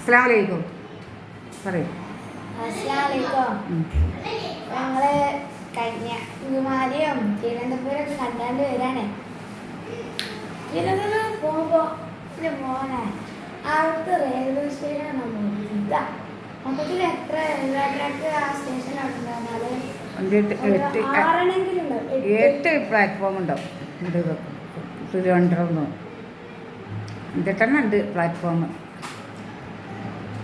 അസ്സാം വലൈക്കും പറയൂ. ഞങ്ങൾ കന്യാകുമാരിയും തിരുവനന്തപുരം ഒക്കെ കണ്ടാണ്ട് വരാണേ തിരുവനന്തപുരം പോകുമ്പോ എന്റെ മോനെ അവിടുത്തെ റെയിൽവേ സ്റ്റേഷൻ ഇതാ മൊത്തത്തിൽ എത്ര റെയിൽവേ ട്രാക്ക് ആ സ്റ്റേഷൻ എട്ട് പ്ലാറ്റ്ഫോം ഉണ്ടോ. തിരുവനന്തപുരം എന്നിട്ടെന്നെ ഉണ്ട് പ്ലാറ്റ്ഫോം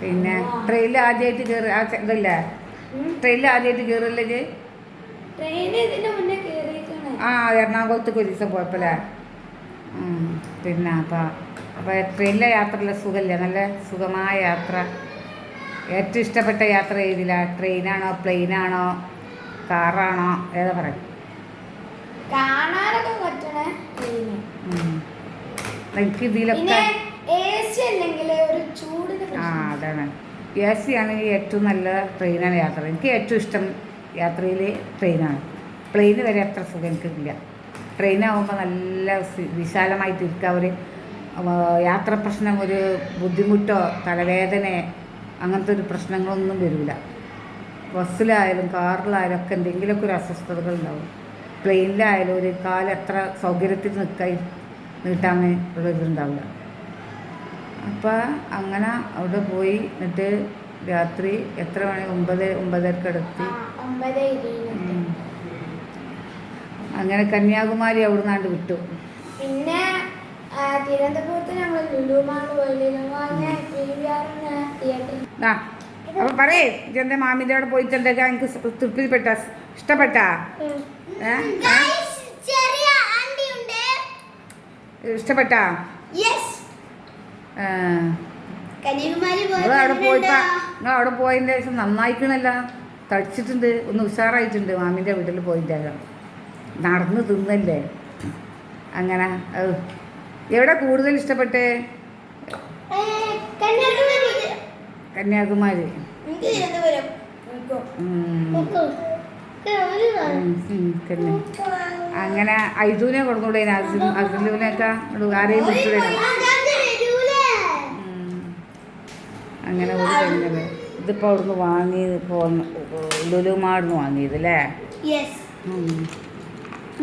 പിന്നെ ട്രെയിനിൽ ആദ്യമായിട്ട് കയറി ആ ഇതല്ലേ? ട്രെയിനിൽ ആദ്യമായിട്ട് കയറില്ലേ ജെ ആ എറണാകുളത്തേക്ക് ഒരു ദിവസം പോയപ്പോലേ പിന്നെ അപ്പം അപ്പോൾ ട്രെയിനിലെ യാത്രയിലെ സുഖമല്ലേ നല്ല സുഖമായ യാത്ര. ഏറ്റവും ഇഷ്ടപ്പെട്ട യാത്ര ഏതില്ല ട്രെയിനാണോ പ്ലെയിനാണോ കാറാണോ? ഏതാ പറയാ? കാണാനൊക്കെ പറ്റണേ ട്രെയിന് എനിക്ക് ഇതിലൊക്കെ ഒരു ആ അതാണ്. എ സി ആണെങ്കിൽ ഏറ്റവും നല്ല ട്രെയിനാണ് യാത്ര. എനിക്ക് ഏറ്റവും ഇഷ്ടം യാത്രയിൽ ട്രെയിനാണ്. പ്ലെയിൻ വരെ അത്ര സുഖം എനിക്കില്ല. ട്രെയിനാകുമ്പോൾ നല്ല വിശാലമായി ഇരിക്കുക ആ, യാത്ര പ്രശ്നം ഒരു ബുദ്ധിമുട്ടോ തലവേദന അങ്ങനത്തെ ഒരു പ്രശ്നങ്ങളൊന്നും വരില്ല ബസ്സിലായാലും കാറിലായാലും ഒക്കെ എന്തെങ്കിലുമൊക്കെ ഒരു അസ്വസ്ഥതകൾ ഉണ്ടാവും. പ്ലെയിനിലായാലും ഒരു കാലെത്ര സൗകര്യത്തിൽ നിൽക്കാൻ നീട്ടാൻ ഉള്ള ഇതുണ്ടാവില്ല. അപ്പോൾ അങ്ങനെ അവിടെ പോയി എന്നിട്ട് രാത്രി എത്ര മണി? ഒമ്പത് ഒമ്പതരക്ക് ആ, അടുത്ത് ഒമ്പത് ഇരുപതിനൊക്കെ. ഉം. അങ്ങനെ കന്യാകുമാരി അവിടെ നിന്നാണ്ട് വിട്ടു. പിന്നെ അപ്പൊ തിരുവനന്തപുരത്ത് ഞങ്ങൾ പറയേ എന്റെ മാമിന്റെ അവിടെ പോയിട്ട് എന്തൊക്കെ എനിക്ക് തൃപ്തിപ്പെട്ട ഇഷ്ടപ്പെട്ട? ഇഷ്ടപ്പെട്ടാ യെസ് ആ. കന്യാകുമാരി നിങ്ങൾ അവിടെ പോയപ്പോ നിങ്ങൾ അവിടെ പോയതിന്റെ ശേഷം നന്നായിക്കണല്ല. തടിച്ചിട്ടുണ്ട്. ഒന്ന് ഉഷാറായിട്ടുണ്ട്. മാമിന്റെ വീട്ടിൽ പോയിന്റെ നടന്ന് തിന്നല്ലേ. അങ്ങനെ എവിടെ കൂടുതൽ ഇഷ്ടപ്പെട്ടേ? കന്യാകുമാരി. അങ്ങനെ ഐദൂനെ കൊടുക്കൂടെ അസുലുവിനെയൊക്കെ ആരെയും വിളിച്ചൂടെ അങ്ങനെ ഒരു കഴിഞ്ഞത്. ഇതിപ്പോൾ അവിടുന്ന് വാങ്ങി പോന്ന് ലുലുമാടുന്ന് വാങ്ങിയത് അല്ലേ യെസ്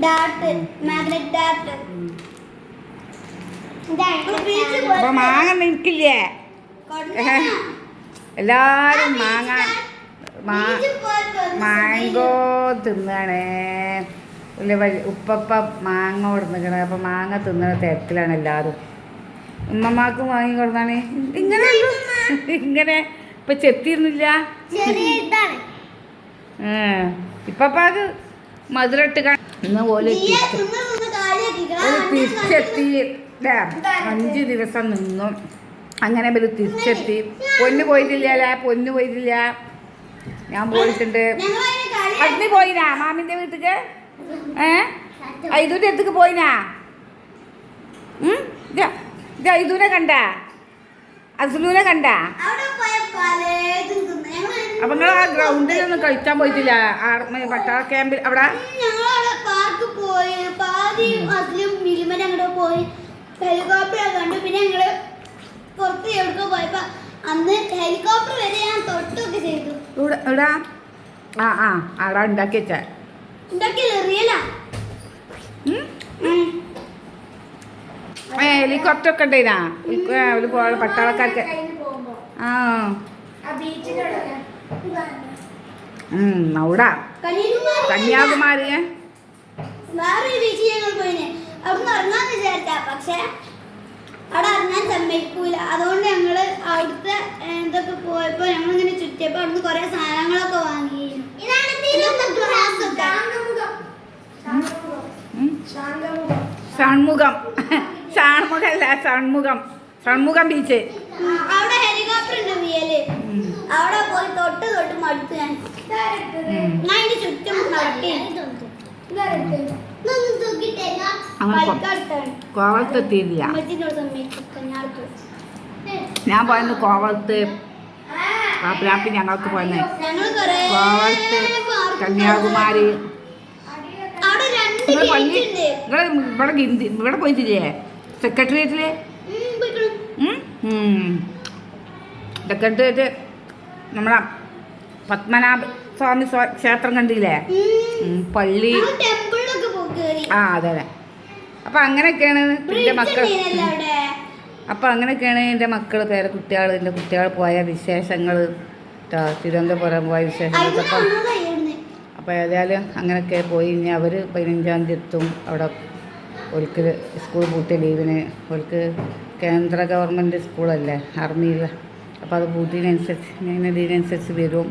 ഡാർട്ട് മാഗ്നറ്റ് ഡാർട്ട് അപ്പൊ മാങ്ങ നിൽക്കില്ലേ എല്ലാരും മാങ്ങ മാങ്കോ തിന്നാണേ ഇല്ല. വലിയ ഉപ്പപ്പ മാങ്ങ കൊടുന്നിക്കണ അപ്പൊ മാങ്ങ തിന്നണ തിരക്കിലാണ് എല്ലാരും. ഉമ്മമാക്കും വാങ്ങി കൊടുന്നാണ്. ഇങ്ങനെ ഉള്ളു. ഇങ്ങനെ ഇപ്പൊ ചെത്തിയിരുന്നില്ല. ഇപ്പത് ഇപ്പപ്പാക്ക് മധുരട്ട് ഇന്ന് പോലെ തിരിച്ചെത്തി. അഞ്ചു ദിവസം നിന്നു. അങ്ങനെ ഇവർ തിരിച്ചെത്തി. പൊന്ന് പോയിട്ടില്ല പൊന്ന് പോയിട്ടില്ല. ഞാൻ പോയിട്ടുണ്ട്. അഗ്നി പോയിനാ മാമിന്റെ വീട്ടിക്ക്? ഏ? ഐദൂന്റെ അടുത്തേക്ക് പോയിനാ? ഉം? ഇതാ, ഇത് ഐദൂനെ കണ്ട? അസുലൂനെ കണ്ട? അപ്പൊ നിങ്ങൾ ആ ഗ്രൗണ്ടിൽ ഒന്നും കളിക്കാൻ പോയിട്ടില്ല? ആർമി പട്ടാള ക്യാമ്പിൽ അവിടെ? പാർക്ക് പോയി. പാതി അതിലും മിലിമൻ അങ്ങോട്ട് പോയി. ഹെലികോപ്റ്റർ കണ്ടു. പിന്നെ ഞങ്ങൾ പുറത്ത് എവിടേക്കോ പോയപ്പോ അന്ന് ഹെലികോപ്റ്റർ വരെ ഞാൻ തൊട്ടൊക്കെ ചെയ്തു. ആ ആ അവിടെ ഉണ്ടാക്കി വെച്ച. ഉണ്ടാക്കിയില്ല? റിയലാ ഹെലികോപ്റ്റർ ഒക്കെ ഉണ്ടായിനാ? പട്ടാളക്കാർക്ക് ആ അവിടെ കന്യാകുമാരി വേറൊരു ഞങ്ങൾ പോയിന് അവിടുന്ന് വിചാരിച്ചാ പക്ഷെ അവിടെ ഇറങ്ങാൻ സമ്മതിക്കൂല അതുകൊണ്ട് ഞങ്ങൾ അവിടുത്തെ എന്തൊക്കെ പോയപ്പോൾ പോയപ്പോ ഞങ്ങൾ ഇങ്ങനെ ചുറ്റിയപ്പോ അവിടുന്ന് കുറെ സാധനങ്ങളൊക്കെ വാങ്ങി ഷാൺമുഖം ഷൺമുഖം ഷൺമുഖല്ല ഷൺമുഖം ഷൺമുഖം ബീച്ച് അവിടെ ഹെലികോപ്റ്റർ ഉണ്ട് റിയൽ ഉം. അവിടെ പോയി തൊട്ട് തൊട്ട് മടുത്ത് ഞാൻ. ഞാൻ ഇതിന്റെ ചുറ്റും കോവളത്തെത്തിയില്ല. ഞാൻ പോയത് കോവളത്ത് പാപ്പിലാപ്പി ഞങ്ങൾക്ക് പോയത് കോവളത്ത് കന്യാകുമാരി. നിങ്ങൾ ഇവിടെ പോയി ഇവിടെ പോയിട്ടില്ലേ? സെക്രട്ടേറിയറ്റിൽ? സെക്രട്ടേറിയറ്റ് നമ്മളെ പത്മനാഭ സ്വാമി സ്വാ- ക്ഷേത്രം കണ്ടില്ലേ? പള്ളി. ആ അതെ അതെ. അപ്പൊ അങ്ങനെയൊക്കെയാണ് എന്റെ ബ്രിഡ്ജ് മക്കൾ അപ്പൊ അങ്ങനെയൊക്കെയാണ് എന്റെ മക്കൾ പേരെ കുട്ടികൾ എന്റെ കുട്ടികൾ പോയ വിശേഷങ്ങൾ ട്ടോ, തിരുവനന്തപുരം പോയ വിശേഷങ്ങൾ അപ്പൊ അപ്പോൾ ഏതായാലും അങ്ങനെയൊക്കെ പോയി. ഇനി അവർ പതിനഞ്ചാം തീയതി എത്തും. അവിടെ ഒരിക്കൽ സ്കൂൾ പൂട്ടിയ ലീവിന് ഒരിക്കൽ കേന്ദ്ര ഗവൺമെന്റ് സ്കൂളല്ലേ ആർമിയിൽ അപ്പോൾ അത് പൂട്ടിയതിനനുസരിച്ച് ഞാൻ ഇതിനനുസരിച്ച് വരും.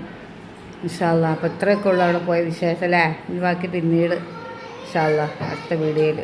ഇൻഷാല്ല അപ്പോൾ ഇത്രയൊക്കെ ഉള്ളു അവിടെ പോയ വിശേഷം അല്ലേ? ബാക്കി പിന്നീട് ഇൻഷാല്ല അടുത്ത വീഡിയോയിൽ